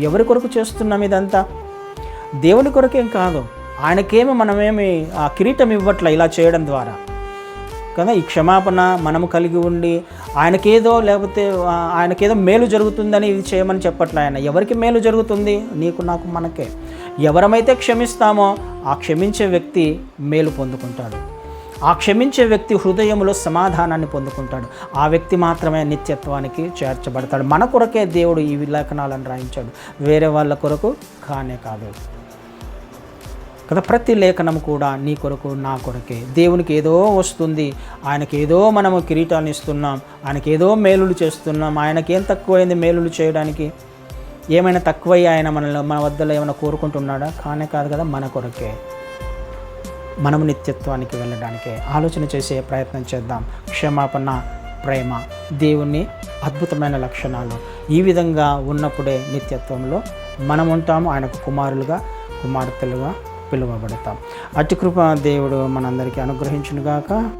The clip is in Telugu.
ఎవరి కొరకు చేస్తున్నాం ఇదంతా? దేవుని కొరకేం కాదు. ఆయనకేమి మనమేమి ఆ కిరీటం ఇవ్వట్ల ఇలా చేయడం ద్వారా? కదా ఈ క్షమాపణ మనము కలిగి ఉండి ఆయనకేదో లేకపోతే ఆయనకేదో మేలు జరుగుతుందని ఇది చేయమని చెప్పట్లే ఆయన? ఎవరికి మేలు జరుగుతుంది? నీకు నాకు మనకే. ఎవరమైతే క్షమిస్తామో ఆ క్షమించే వ్యక్తి మేలు పొందుకుంటాడు. ఆ క్షమించే వ్యక్తి హృదయంలో సమాధానాన్ని పొందుకుంటాడు. ఆ వ్యక్తి మాత్రమే నిత్యత్వానికి చేర్చబడతాడు. మన కొరకే దేవుడు ఈ విలేఖనాలను రాయించాడు. వేరే వాళ్ళ కొరకు కానే కాదు. కదా ప్రతి లేఖనం కూడా నీ కొరకు నా కొరకే. దేవునికి ఏదో వస్తుంది. ఆయనకి ఏదో మనము కిరీటాన్ని ఇస్తున్నాం. ఆయనకి ఏదో మేలులు చేస్తున్నాం. ఆయనకేం తక్కువైంది మేలులు చేయడానికి? ఏమైనా తక్కువై ఆయన మనల్ని మన వద్దలో ఏమైనా కోరుకుంటున్నాడా? కానే కాదు కదా మన కొరకే. మనము నిత్యత్వానికి వెళ్ళడానికి ఆలోచన చేసే ప్రయత్నం చేద్దాం. క్షమాపణ ప్రేమ దేవుని అద్భుతమైన లక్షణాలు. ఈ విధంగా ఉన్నప్పుడే నిత్యత్వంలో మనం ఉంటాము ఆయనకు కుమారులుగా కుమార్తెలుగా పిలువబడతాం. అతి కృప దేవుడు మనందరికీ అనుగ్రహించునుగాక.